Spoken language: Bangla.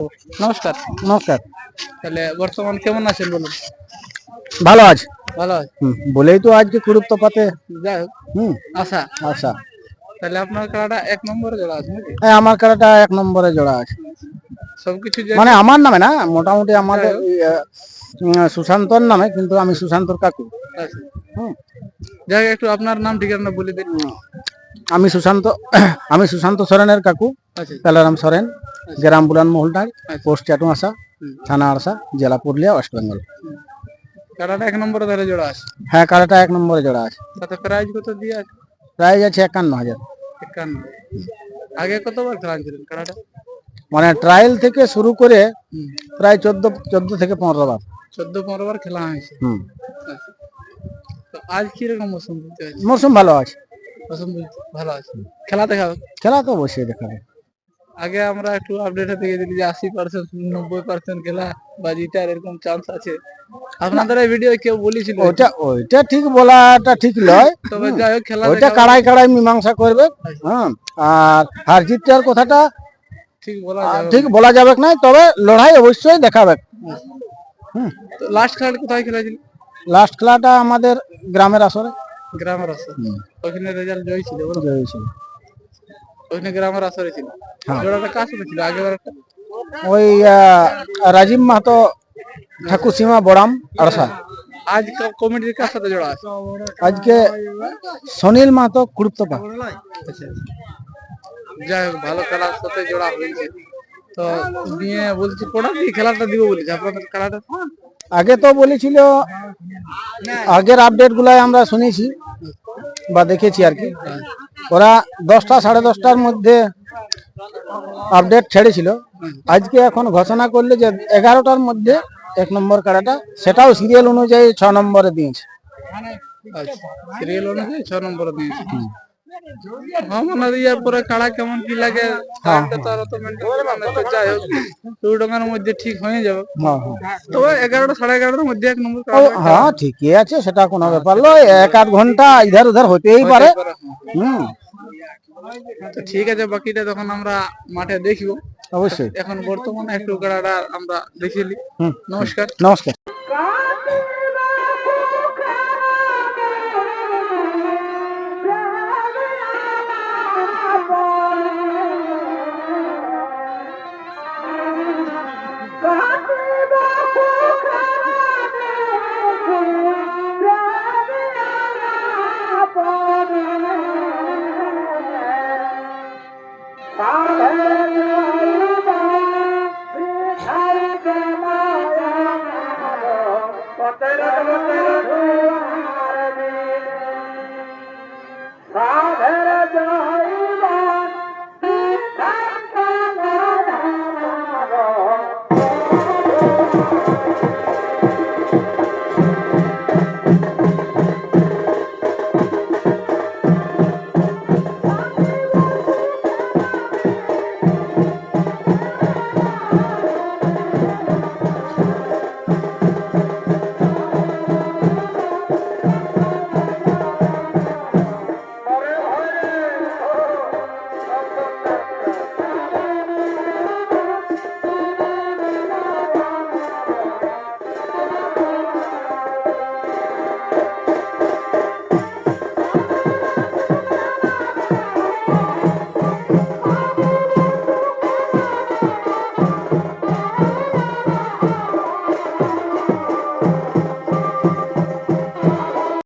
নমস্কার। নমস্কার। তাহলে বর্তমান কেমন আছেন বলুন? ভালো আছে। ভালো বলেই তো আজকে পাতে যাই হোক হুম। আশা আচ্ছা। তাহলে আপনার খেলাটা এক নম্বরে জোড়া আছে নাকি? হ্যাঁ আমার খেলাটা এক নম্বরে জোড়া আছে। সবকিছু মানে আমার নামে না মোটামুটি আমাদের সুশান্তর নামে কিন্তু আমি সুশান্তর কাকু। হুম। যাই একটু আপনার নাম ঠিকানা বলে দিন। আমি সুশান্ত আমি সুশান্ত সরেনের কাকু। আচ্ছা। কালারাম সরেন। গ্রাম বুলান মহলটার আচ্ছা। পোস্ট চাটুয়াশা আসা থানা আরসা জেলা পুরুলিয়া ওয়েস্ট বেঙ্গল। খেলাটা এক নম্বরে ধরে জোড়া আছে? হ্যাঁ কালাটা এক নম্বরে জোড়া আছে। তাতে প্রাইজ কত দিয়ে আছে? প্রাইজ আছে একান্ন হাজার। একান্ন। আগে কতবার মানে ট্রায়াল থেকে শুরু করে প্রায় চোদ্দ চোদ্দ থেকে পনেরো বার। চোদ্দ পনেরো বার খেলা হয়েছে। আচ্ছা। তো আজ কীরকম মৌসুম মৌসুম ভালো আছে। মৌসুম ভালো আছে। খেলা দেখাবে খেলা তো অবশ্যই দেখাবে। আগে আমরা একটু আপডেটে দেখে দিলি যে আশি পার্সেন্ট নব্বই পার্সেন্ট খেলা বা জিতার এরকম চান্স আছে। আপনাদের এই ভিডিও কেউ বলেছিল? ওইটা ওইটা ঠিক বলাটা ঠিক নয়। তবে যাই হোক খেলা ওইটা কাড়াই কাড়াই মীমাংসা করবে। হ্যাঁ আর হার জিতটার কথাটা ঠিক বলা যাবে ঠিক বলা যাবে না তবে লড়াই অবশ্যই দেখাবে। হুম। লাস্ট খেলাটা কোথায় খেলেছিল? লাস্ট খেলাটা আমাদের গ্রামের আসরে। গ্রামের আসর। ওখানে রেজাল্ট জয় ছিল জয়ী ছিল। ওখানে গ্রামের আসরে ছিল। জোড়াটা কার সাথে ছিল? আগেবার একটা ওই রাজীব মাহাতো ঠাকুর সীমা বড়াম আড়সা আজ কমিটির কার সাথে জোড়া আছে? আজকে সুনীল মাহাতো কুড়ুপ্তপা। যাই হোক ভালো খেলার সাথে জোড়া হয়েছে। তো নিয়ে বলছি কোটা দিয়ে খেলাটা দিব বলেছে আপনাদের খেলাটা? আগে তো বলেছিল আগের আপডেট গুলাই আমরা শুনেছি বা দেখেছি আর কি। ওরা দশটা সাড়ে দশটার মধ্যে আপডেট ছেড়েছিল। আজকে এখন ঘোষণা করলে যে এগারোটার মধ্যে এক নম্বর কাড়াটা সেটাও সিরিয়াল অনুযায়ী ছ নম্বরে দিয়েছে। সিরিয়াল অনুযায়ী ছ নম্বর দিয়েছে। হ্যাঁ মানে ইয়ার পরে কাড়া কেমন কি লাগে তো তো হোক দুই ডঙ্গার মধ্যে ঠিক হয়ে যাবে। হ্যাঁ হ্যাঁ। এগারোটা সাড়ে এগারোটার মধ্যে এক নম্বর হ্যাঁ ঠিকই আছে সেটা কোনো ব্যাপার নয়। এক আধ ঘণ্টা ইধার উধার হতেই পারে। হুম। তো ঠিক আছে বাকিটা তখন আমরা মাঠে দেখব। অবশ্যই। এখন বর্তমানে একটু আমরা দেখিলি নমস্কার। নমস্কার।